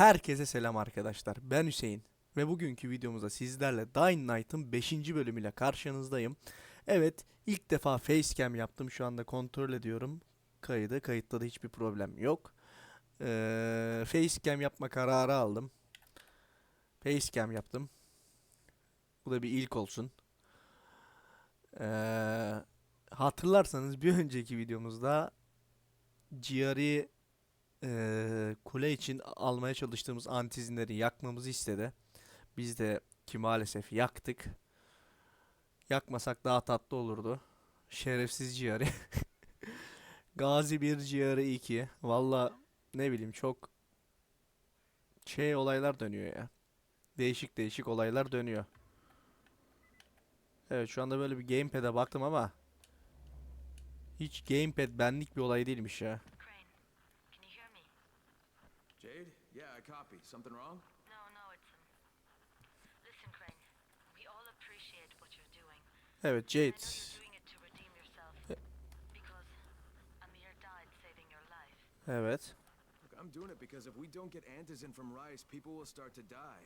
Herkese selam arkadaşlar. Ben Hüseyin ve bugünkü videomuzda sizlerle Dying Light'ın 5. bölümüyle karşınızdayım. Evet, ilk defa facecam yaptım. Şu anda kontrol ediyorum kaydı. Kayıtta da hiçbir problem yok. Ee, facecam yapma kararı aldım. Facecam yaptım. Bu da bir ilk olsun. Ee, hatırlarsanız bir önceki videomuzda GRE eee, kule için almaya çalıştığımız antizinleri yakmamızı istedi. Biz de ki maalesef yaktık. Yakmasak daha tatlı olurdu. Şerefsiz ciğeri. Gazi 1 ciğeri 2. Valla ne bileyim çok şey olaylar dönüyor ya. Değişik değişik olaylar dönüyor. Evet şu anda böyle bir gamepad'e baktım ama hiç gamepad benlik bir olay değilmiş ya. Crane, can you hear me? Jade? Yeah, I copy. Something wrong? No, no, it's um. Listen, Crane. We all appreciate what you're doing. Evet Jade. life. Evet. Look, I'm doing it because if we don't get Antizin from Rice, people will start to die.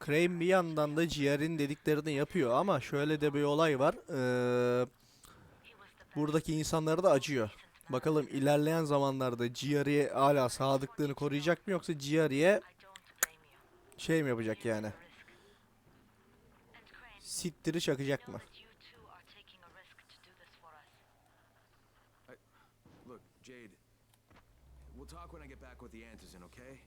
Crane bir yandan da ciğerin dediklerini yapıyor ama şöyle de bir olay var. Ee, buradaki insanlara da acıyor. Bakalım ilerleyen zamanlarda ciğeriye hala sadıklığını koruyacak mı yoksa you. şey mi yapacak yani? Sittiri çakacak mı? Jade. We'll talk when I get back with the Antizin, okay?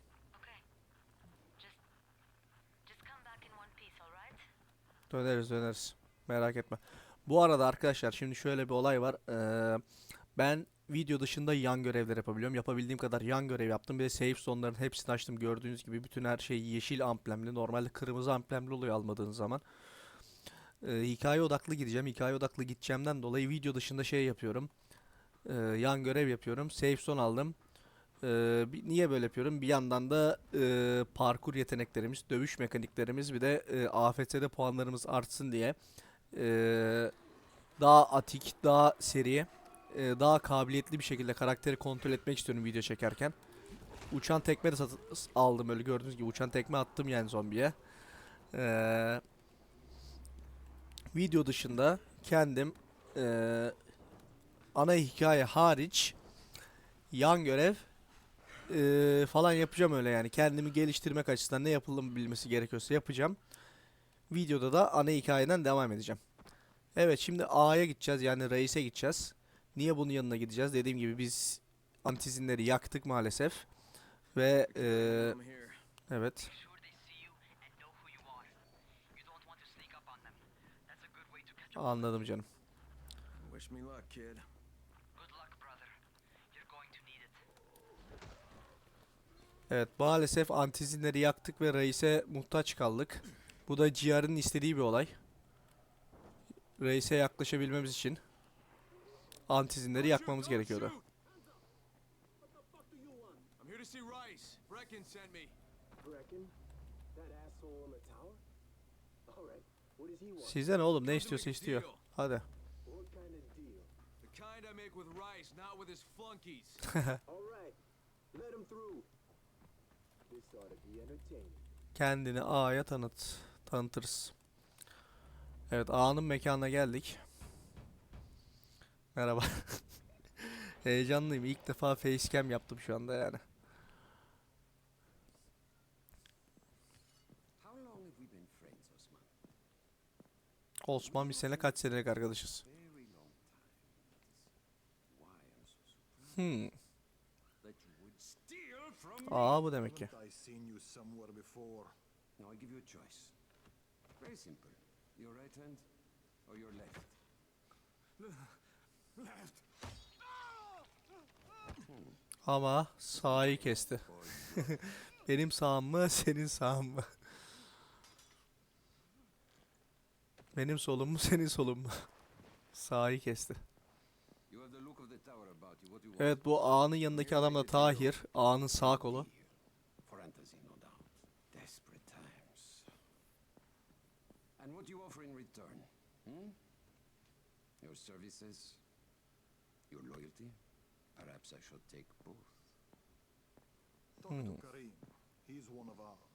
Döneriz döneriz. Merak etme. Bu arada arkadaşlar şimdi şöyle bir olay var. Ee, ben video dışında yan görevler yapabiliyorum. Yapabildiğim kadar yan görev yaptım. Bir de save zone'ların hepsini açtım. Gördüğünüz gibi bütün her şey yeşil amblemli. Normalde kırmızı amblemli oluyor almadığınız zaman. Ee, hikaye odaklı gideceğim. Hikaye odaklı gideceğimden dolayı video dışında şey yapıyorum. Ee, yan görev yapıyorum. Save zone aldım. Ee, niye böyle yapıyorum? Bir yandan da e, parkur yeteneklerimiz, dövüş mekaniklerimiz bir de e, AFT'de puanlarımız artsın diye e, daha atik, daha seri, e, daha kabiliyetli bir şekilde karakteri kontrol etmek istiyorum video çekerken. Uçan tekme de aldım öyle gördüğünüz gibi uçan tekme attım yani zombiye. Ee, video dışında kendim e, ana hikaye hariç yan görev e, falan yapacağım öyle yani. Kendimi geliştirmek açısından ne yapılması gerekiyorsa yapacağım. Videoda da ana hikayeden devam edeceğim. Evet şimdi A'ya gideceğiz yani reise gideceğiz. Niye bunun yanına gideceğiz? Dediğim gibi biz antizinleri yaktık maalesef. Ve e, evet. Anladım canım. Evet maalesef antizinleri yaktık ve reise muhtaç kaldık. Bu da GR'ın istediği bir olay. Reise yaklaşabilmemiz için antizinleri yakmamız gerekiyordu. Size ne oğlum ne istiyorsa istiyor. Hadi. Kendini A'ya tanıt. Tanıtırız. Evet A'nın mekanına geldik. Merhaba. Heyecanlıyım. İlk defa facecam yaptım şu anda yani. Osman? Bir sene kaç senelik arkadaşız. Hmm. that you would steal from me. A bu demek ki. Now. Ama sağı kesti. Benim sağım mı, senin sağın mı? Benim solum mu, senin solun mu? Sağı kesti. Evet bu A'nın yanındaki adam da Tahir. A'nın sağ kolu. And what do you offer in return? Hmm? Your services? Your loyalty? Perhaps I should take both. Talk to Karim. He's one of ours.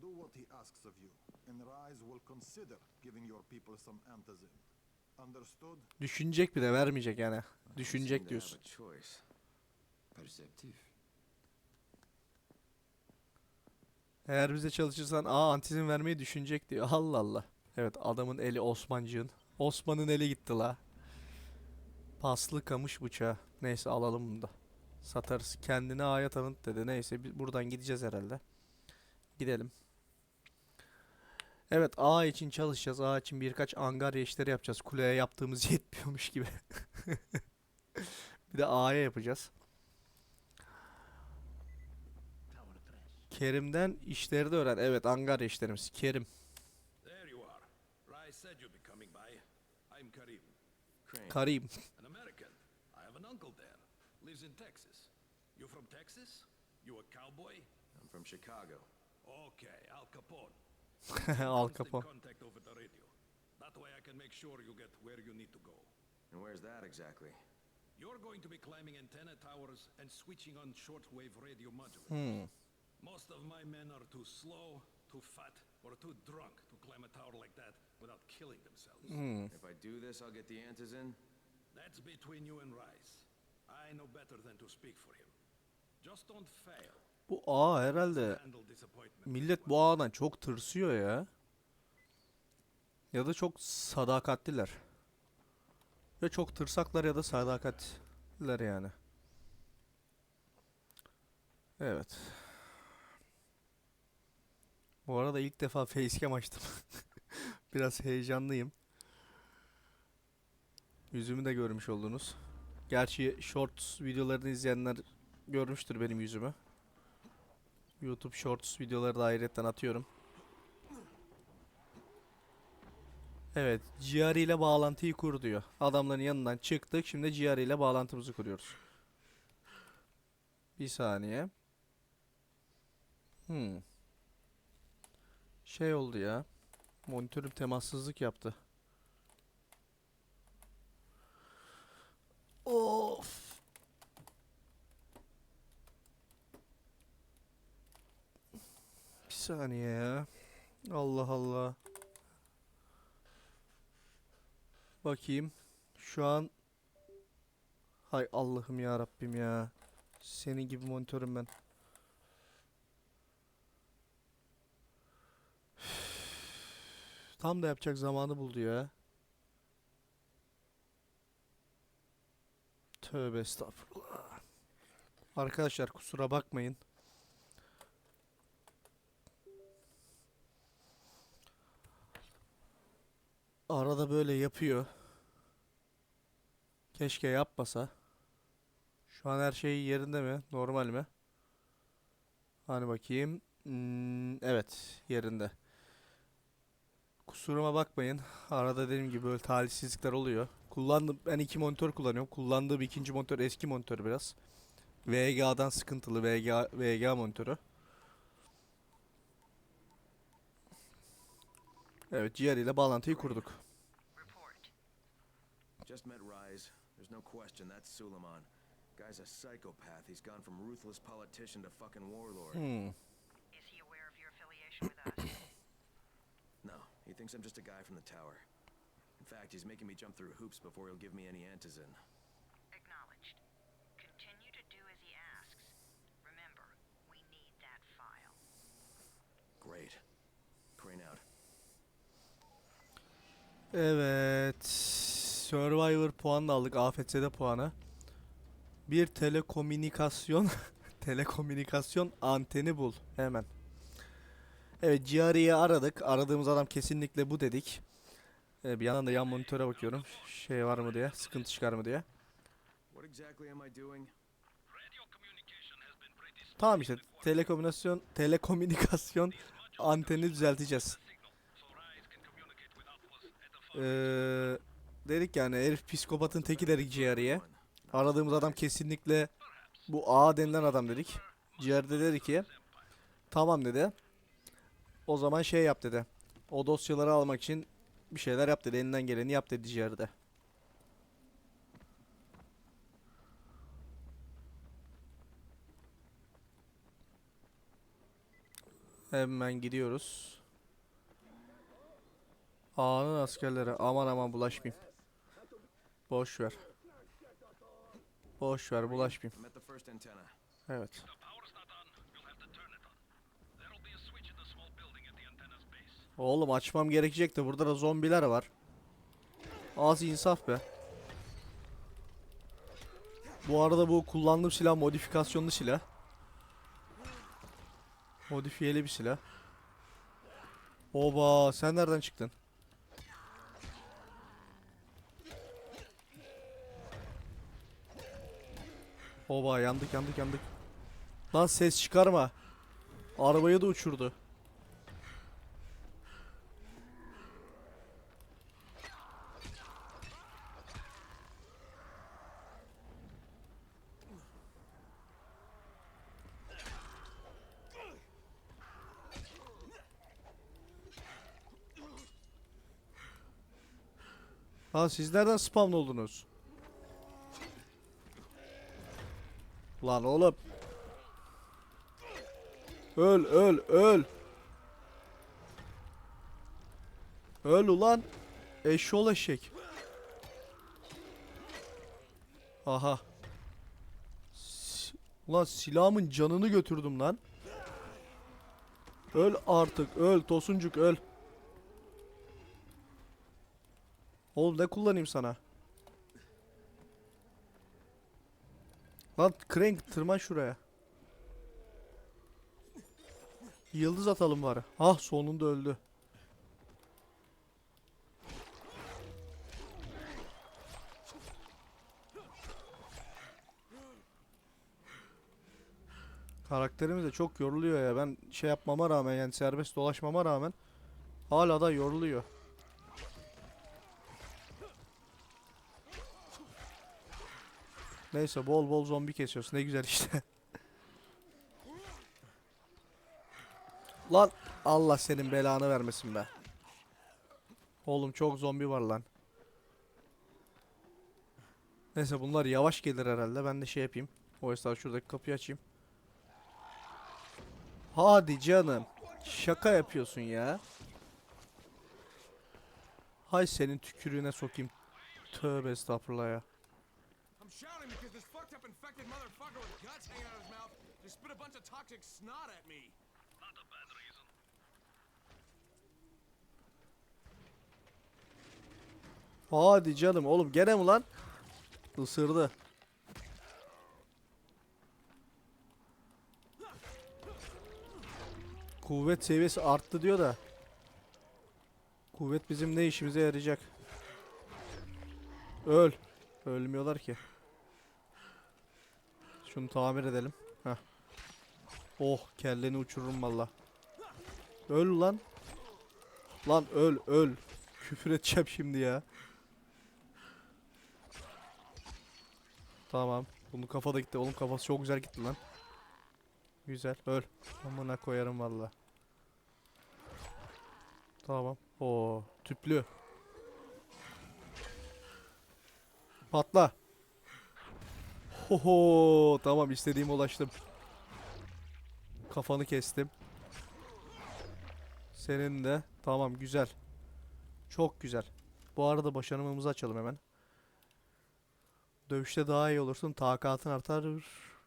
Do what he asks of you, and Rise will consider giving your people some antizin. Understood? Düşünecek bir de vermeyecek yani. Düşünecek diyorsun. Perceptif. Eğer bize çalışırsan aa antizin vermeyi düşünecek diyor. Allah Allah. Evet adamın eli Osmancığın. Osman'ın eli gitti la. Paslı kamış bıçağı. Neyse alalım bunu da. Satarız. Kendine aya tanıt dedi. Neyse biz buradan gideceğiz herhalde. Gidelim. Evet A için çalışacağız. A için birkaç angarya işleri yapacağız. Kuleye yaptığımız yetmiyormuş gibi. bir de A'ya yapacağız. Kerim'den işleri de öğren. Evet angarya işlerimiz. Kerim. There Lives in Texas. You from Texas? You a cowboy? I'm from Chicago. Okay, Al Capone. Al Constant Capone. contact over the radio. That way I can make sure you get where you need to go. And where's that exactly? You're going to be climbing antenna towers and switching on shortwave radio modulators. Hmm. Most of my men are too slow, too fat, or too drunk to climb a tower like that without killing themselves. Hmm. If I do this, I'll get the answers in? That's between you and Rice. I know better than to speak for him. Just don't fail. Bu A herhalde millet bu A'dan çok tırsıyor ya. Ya da çok sadakatliler. Ya çok tırsaklar ya da sadakatliler yani. Evet. Bu arada ilk defa facecam açtım. Biraz heyecanlıyım. Yüzümü de görmüş oldunuz. Gerçi shorts videolarını izleyenler görmüştür benim yüzümü. YouTube Shorts videoları da ayrıca atıyorum. Evet, GR ile bağlantıyı kur diyor. Adamların yanından çıktık. Şimdi GR ile bağlantımızı kuruyoruz. Bir saniye. Hmm. Şey oldu ya. Monitörüm temassızlık yaptı. Of. Bir saniye ya. Allah Allah. Bakayım. Şu an Hay Allah'ım ya Rabbim ya. Senin gibi monitörüm ben. Tam da yapacak zamanı buldu ya. Tövbe estağfurullah. Arkadaşlar kusura bakmayın. Arada böyle yapıyor. Keşke yapmasa. Şu an her şey yerinde mi? Normal mi? Hani bakayım. Hmm, evet, yerinde. Kusuruma bakmayın. Arada dediğim gibi böyle talihsizlikler oluyor. Kullandım ben iki monitör kullanıyorum. Kullandığım ikinci monitör eski monitör biraz. VGA'dan sıkıntılı VGA VGA monitörü. Evet, GR ile bağlantıyı kurduk. Just met Rise. There's no question that's Suleiman. Guy's a psychopath. He's gone from ruthless politician to fucking warlord. Hmm. Is he aware of your affiliation with us? No, he thinks I'm just a guy from the tower. Fact, he's making me jump through hoops before he'll give me any antizin. Acknowledged. Continue to do as he asks. Remember, we need that file. Great. Crane out. Evet. Survivor puanı da aldık. AFS'de puanı. Bir telekomünikasyon telekomünikasyon anteni bul. Hemen. Evet GR'yi aradık. Aradığımız adam kesinlikle bu dedik. Ee, bir yandan da yan monitöre bakıyorum. Şey var mı diye. Sıkıntı çıkar mı diye. Tamam işte telekomünikasyon telekomünikasyon anteni düzelteceğiz. Ee, dedik yani herif psikopatın teki dedik. One. Aradığımız adam kesinlikle bu A denilen adam dedik. Ciğerde dedi ki tamam dedi. O zaman şey yap dedi. O dosyaları almak için bir şeyler yap dedi. Elinden geleni yap dedi ciğerde. Hemen gidiyoruz. Ağanın askerleri. Aman aman bulaşmayayım. Boş ver. Boş ver bulaşmayayım. Evet. The power's not on. You'll have to turn it on. There'll be a switch in the small building at the antenna's base. Oğlum açmam gerekecek de burada da zombiler var. Az insaf be. Bu arada bu kullandığım silah modifikasyonlu silah. Modifiyeli bir silah. Oba sen nereden çıktın? Oba yandık yandık yandık. Lan ses çıkarma. Arabayı da uçurdu. Ha siz nereden spawn oldunuz? Lan oğlum. Öl öl öl. Öl ulan. Eşşoğlu eşek. Aha. Si- Ulan silahımın canını götürdüm lan. Öl artık öl tosuncuk öl. Oğlum ne kullanayım sana? Lan Crank tırman şuraya. Yıldız atalım bari. Ah sonunda öldü. Karakterimiz de çok yoruluyor ya. Ben şey yapmama rağmen yani serbest dolaşmama rağmen hala da yoruluyor. Neyse bol bol zombi kesiyoruz. Ne güzel işte. lan Allah senin belanı vermesin be. Oğlum çok zombi var lan. Neyse bunlar yavaş gelir herhalde. Ben de şey yapayım. O esnada şuradaki kapıyı açayım. Hadi canım. Şaka yapıyorsun ya. Hay senin tükürüğüne sokayım. Tövbe estağfurullah ya. İnfected motherfucker with guts hanging out of his mouth just spit a bunch of toxic snot at me. Not a bad reason. Hadi canım oğlum gene mi lan? Isırdı. Kuvvet seviyesi arttı diyor da. Kuvvet bizim ne işimize yarayacak? Öl. Ölmüyorlar ki. Şunu tamir edelim. Heh. Oh kelleni uçururum valla. Öl lan. Lan öl öl. Küfür edeceğim şimdi ya. Tamam. Bunun kafa da gitti. Oğlum kafası çok güzel gitti lan. Güzel. Öl. Amına koyarım valla. Tamam. Oo, tüplü. Patla. Hoho, tamam istediğime ulaştım. Kafanı kestim. Senin de. Tamam güzel. Çok güzel. Bu arada başarımımızı açalım hemen. Dövüşte daha iyi olursun. Takatın artar.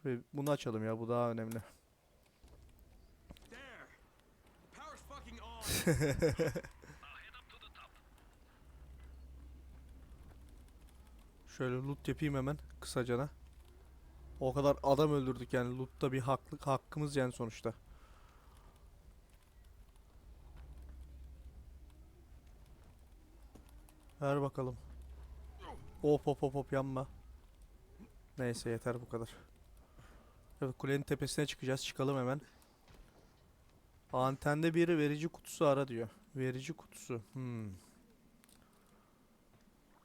Ve bunu açalım ya. Bu daha önemli. Şöyle loot yapayım hemen kısacana. O kadar adam öldürdük yani loot'ta bir haklık hakkımız yani sonuçta. Ver bakalım. Hop hop hop hop yanma. Neyse yeter bu kadar. Evet kulenin tepesine çıkacağız. Çıkalım hemen. Antende biri verici kutusu ara diyor. Verici kutusu. Hmm.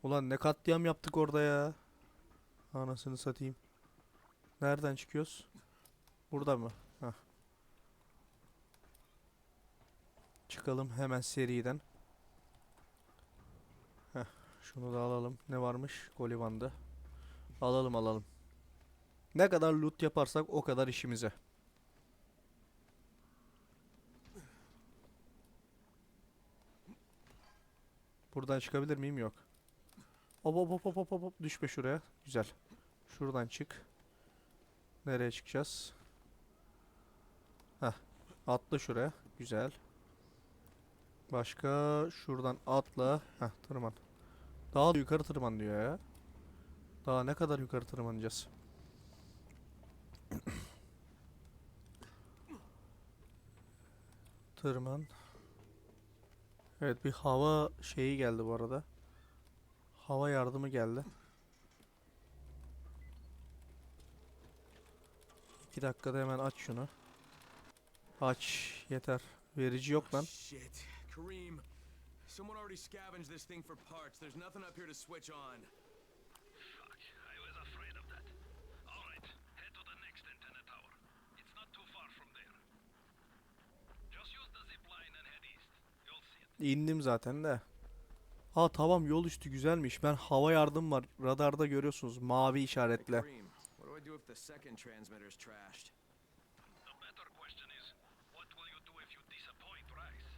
Ulan ne katliam yaptık orada ya. Anasını satayım. Nereden çıkıyoruz? Burada mı? Heh. Çıkalım hemen seriden. Heh. Şunu da alalım. Ne varmış? Golivan'da. Alalım alalım. Ne kadar loot yaparsak o kadar işimize. Buradan çıkabilir miyim? Yok. Hop hop hop hop hop düşme şuraya. Güzel. Şuradan çık. Nereye çıkacağız? Heh. Atla şuraya. Güzel. Başka şuradan atla. Heh tırman. Daha da yukarı tırman diyor ya. Daha ne kadar yukarı tırmanacağız? Tırman. Evet bir hava şeyi geldi bu arada. Hava yardımı geldi. İki dakikada hemen aç şunu. Aç. Yeter. Verici yok lan. Shit. Kareem. Someone already scavenged this thing for parts. There's nothing up here to switch on. Fuck, I was afraid of that. Alright, head to the next antenna tower. It's not too far from there. Just use the zip line and head east. You'll see it. İndim zaten de. Ha tamam yol üstü güzelmiş. Ben hava yardım var. Radarda görüyorsunuz. Mavi Hey, işaretle. Do if the second transmitter's trashed? The better question is, what will you do if you disappoint Rice?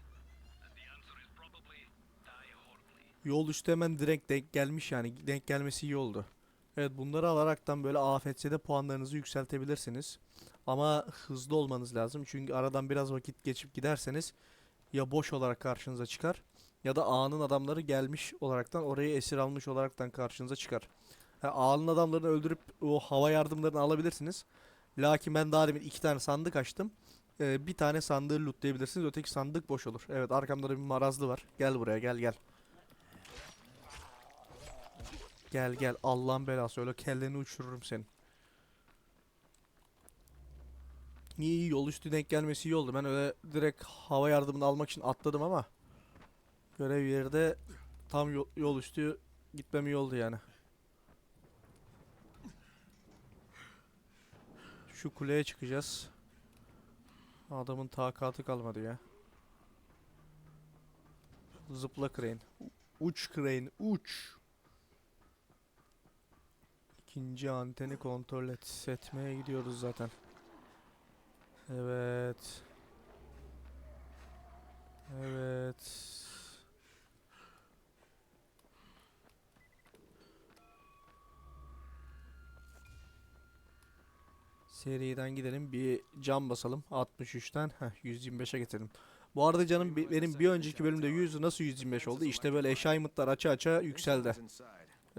And the answer is probably die horribly. Yol üstü hemen direkt denk gelmiş yani. Denk gelmesi iyi oldu. Evet bunları alaraktan böyle AFS'de puanlarınızı yükseltebilirsiniz. Ama hızlı olmanız lazım. Çünkü aradan biraz vakit geçip giderseniz ya boş olarak karşınıza çıkar ya da A'nın adamları gelmiş olaraktan orayı esir almış olaraktan karşınıza çıkar. Ha, A'nın adamlarını öldürüp o hava yardımlarını alabilirsiniz. Lakin ben daha demin iki tane sandık açtım. Ee, bir tane sandığı lootlayabilirsiniz. Öteki sandık boş olur. Evet arkamda da bir marazlı var. Gel buraya gel gel. Gel gel Allah'ın belası öyle kelleni uçururum senin. İyi iyi yol üstü denk gelmesi iyi oldu. Ben öyle direkt hava yardımını almak için atladım ama görev yerde tam yol, yol üstü gitmem iyi oldu yani. Şu kuleye çıkacağız. Adamın takatı kalmadı ya. Zıpla crane. Uç crane uç. İkinci anteni kontrol et. Etmeye gidiyoruz zaten. Evet. Evet. Seriden gidelim. Bir cam basalım. 63'ten heh, 125'e getirelim. Bu arada canım benim bir önceki bölümde 100 nasıl 125 oldu? İşte böyle achievement'lar aça aça yükseldi.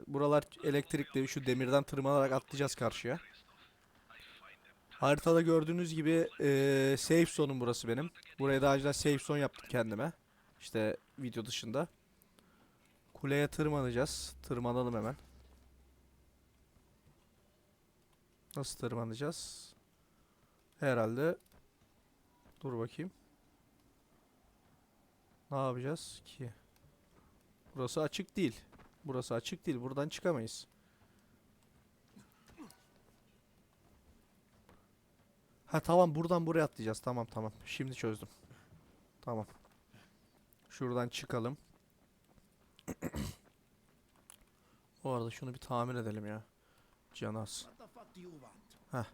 Buralar elektrikli şu demirden tırmanarak atlayacağız karşıya. Haritada gördüğünüz gibi eee safe zone'um burası benim. Buraya daha önceden safe zone yaptım kendime. İşte video dışında. Kuleye tırmanacağız. Tırmanalım hemen. Nasıl tırmanacağız? Herhalde Dur bakayım. Ne yapacağız ki? Burası açık değil. Burası açık değil. Buradan çıkamayız. Ha tamam buradan buraya atlayacağız. Tamam tamam. Şimdi çözdüm. Tamam. Şuradan çıkalım. O arada şunu bir tamir edelim ya. Canas. What the fuck do you want? Ah.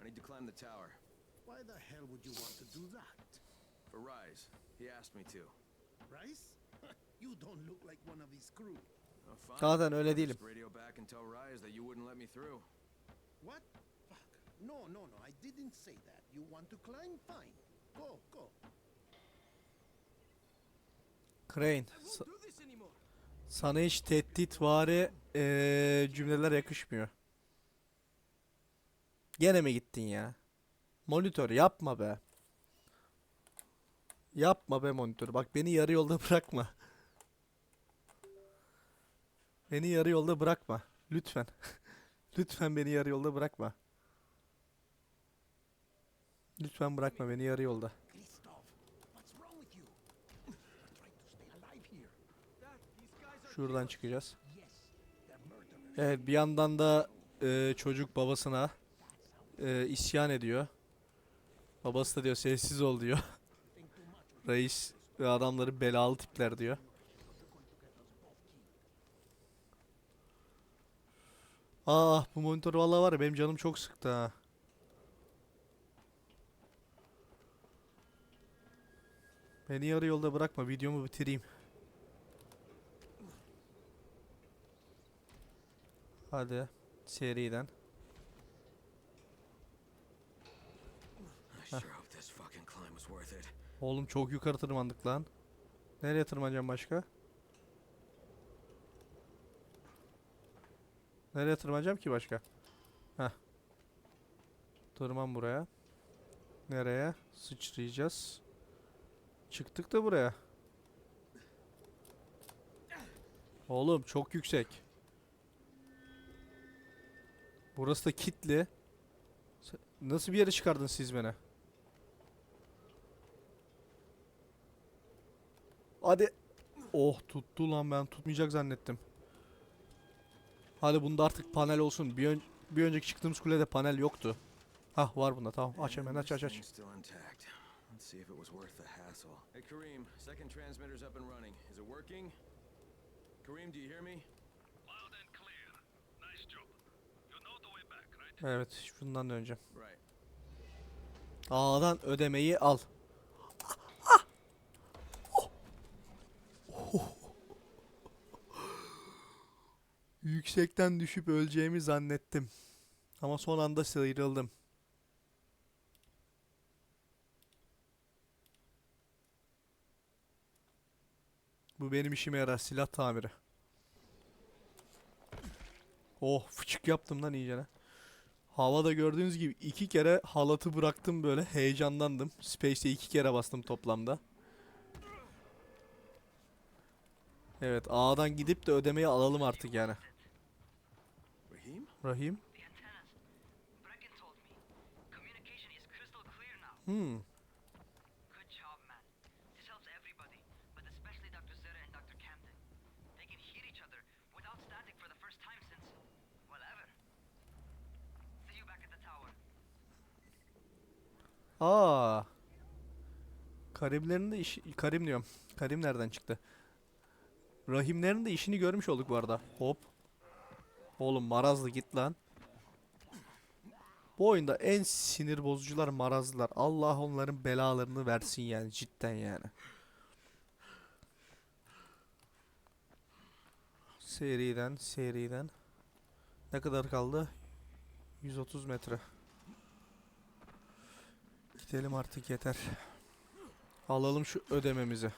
I need to climb the tower. Why the hell would you want to do that? For Rise. He asked me to. Rice? you don't look like one of his crew. Oh, fine. Zaten öyle değilim. Radio back and tell Rise that you wouldn't let me through. What? Fuck. No, no, no. I didn't say that. You want to climb? Fine. Go, go. Crane. sa- sana hiç tehditvari eee cümleler yakışmıyor. Gene mi gittin ya? Monitör yapma be. Yapma be monitör. Bak beni yarı yolda bırakma. Beni yarı yolda bırakma. Lütfen. Lütfen beni yarı yolda bırakma. Lütfen bırakma beni yarı yolda. Christoph, what's wrong with you? You're trying to stay alive here. Şuradan çıkacağız. Evet bir yandan da e, çocuk babasına e, isyan ediyor. Babası da diyor sessiz ol diyor. Reis ve adamları belalı tipler diyor. Ah bu monitör vallahi var ya benim canım çok sıktı ha. Beni yarı yolda bırakma. Videomu bitireyim. Hadi. Seriden. I sure hope this fucking climb was worth it. Oğlum çok yukarı tırmandık lan. Nereye tırmanacağım başka? Nereye tırmanacağım ki başka? Heh. Tırman buraya. Nereye? Sıçrayacağız. Çıktık da buraya. Oğlum çok yüksek. Burası da kitli. Nasıl bir yere çıkardın siz beni? Hadi. Oh tuttu lan ben tutmayacak zannettim. Hadi bunda artık panel olsun. Bir, ön- bir önceki çıktığımız kulede panel yoktu. Hah var bunda tamam aç hemen aç aç aç. Let's see if it was worth the hassle. Hey Kareem, second transmitter's up and running. Is it working? Kareem, do you hear me? Loud and clear. Nice job. You know the way back, right? Evet şundan döneceğim. A'dan ödemeyi al. Yüksekten düşüp öleceğimi zannettim. Ama son anda sıyrıldım. Bu benim işime yarar silah tamiri. Oh fıçık yaptım lan iyicene. Havada gördüğünüz gibi iki kere halatı bıraktım böyle heyecanlandım. Space'e iki kere bastım toplamda. Evet A'dan gidip de ödemeyi alalım artık yani. Raheem? Rahim. The antennas. Brecken told me. Communication is crystal clear now. Hmm. Good job, man. This helps everybody, but especially Dr. Zera and Dr. Camden. They can hear each other without static for the first time since, well, ever. See you back at the tower. Aa. Karimlerin de iş Karim diyorum. Karim nereden çıktı? Rahimlerin de işini görmüş olduk bu arada. Hop. Oğlum marazlı git lan. Bu oyunda en sinir bozucular marazlılar. Allah onların belalarını versin yani cidden yani. Seriden seriden. Ne kadar kaldı? 130 metre. Gidelim artık yeter. Alalım şu ödememizi.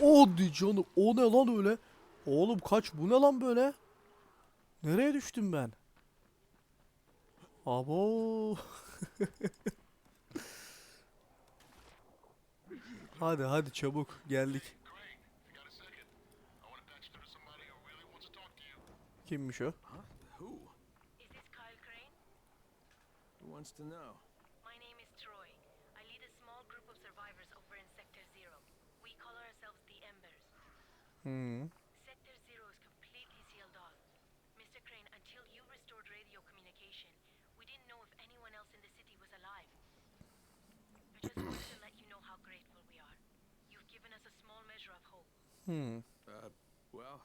O canım o ne lan öyle? Oğlum kaç bu ne lan böyle? Nereye düştüm ben? Abo. hadi hadi çabuk geldik. Crane, you got a second? Hope. Hmm. Uh, well,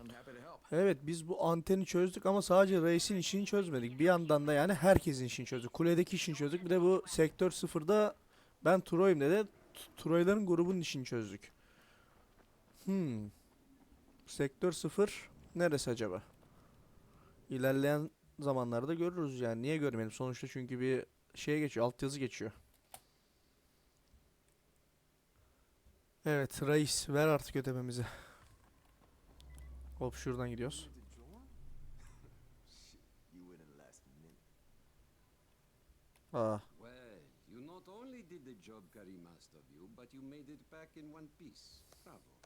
I'm happy to help. Evet biz bu anteni çözdük ama sadece reisin işini çözmedik. Bir yandan da yani herkesin işini çözdük. Kuledeki işini çözdük. Bir de bu sektör sıfırda ben Troy'um dedi. Troy'ların grubunun işini çözdük. Hmm. Sektör sıfır neresi acaba? İlerleyen zamanlarda görürüz yani. Niye görmeyelim? Sonuçta çünkü bir şeye geçiyor. Altyazı geçiyor. Evet reis ver artık ödememizi. Hop şuradan gidiyoruz. Aa. Well, you not only did the job Karim asked of you, but you made it back in one piece. Bravo.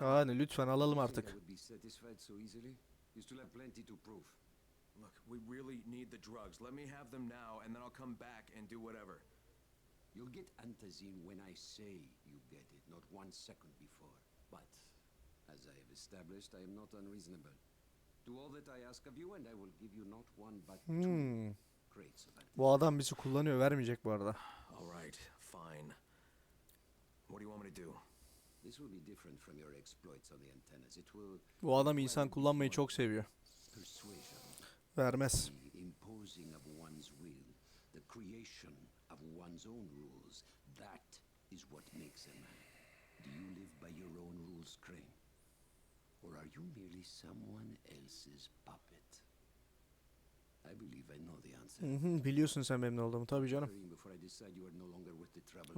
Yani lütfen alalım artık. You still have plenty to prove. Look, we really need the drugs. Let me have them now, and then I'll come back and do whatever. You'll get antazine when I say you get it, not one second before. But, as I have established, I am not unreasonable. Do all that I ask of you, and I will give you not one but two Hmm. crates of antazine. Bu adam bizi kullanıyor vermeyecek bu arada. All right, fine. What do you want me to do? This will be different from your exploits on the antennas. It will Bu adam insan kullanmayı çok seviyor. persuasion, Vermez. the imposing of one's will, the creation of one's own rules, what makes a man. Do you live by your own rules, Crane? Or are you merely someone else's puppet? Hı hı, biliyorsun sen ne olduğumu tabii canım.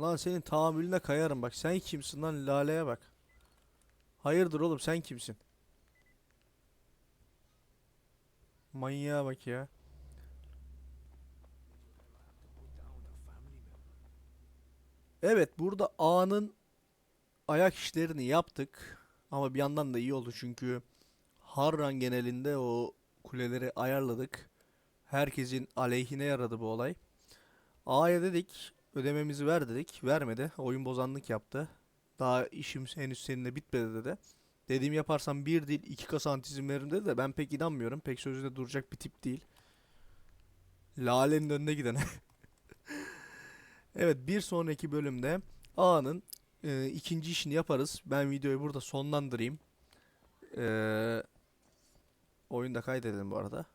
Lan senin tahammülüne kayarım bak. Sen kimsin lan laleye bak. Hayırdır oğlum sen kimsin? Manyağa bak ya. Evet burada A'nın ayak işlerini yaptık. Ama bir yandan da iyi oldu çünkü Harran genelinde o kuleleri ayarladık. Herkesin aleyhine yaradı bu olay. A'ya dedik ödememizi ver dedik. Vermedi. Oyun bozanlık yaptı. Daha işim henüz seninle bitmedi dedi. Dediğim yaparsam bir değil iki kasa antizm veririm dedi de ben pek inanmıyorum. Pek sözünde duracak bir tip değil. Lale'nin önüne giden. evet bir sonraki bölümde A'nın e, ikinci işini yaparız. Ben videoyu burada sonlandırayım. Eee oyunda kaydedelim bu arada.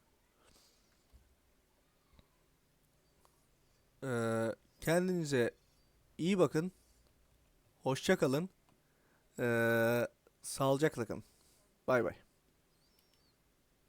Eee, kendinize iyi bakın. Hoşça kalın. Eee sağlıcakla kalın. Bay bay.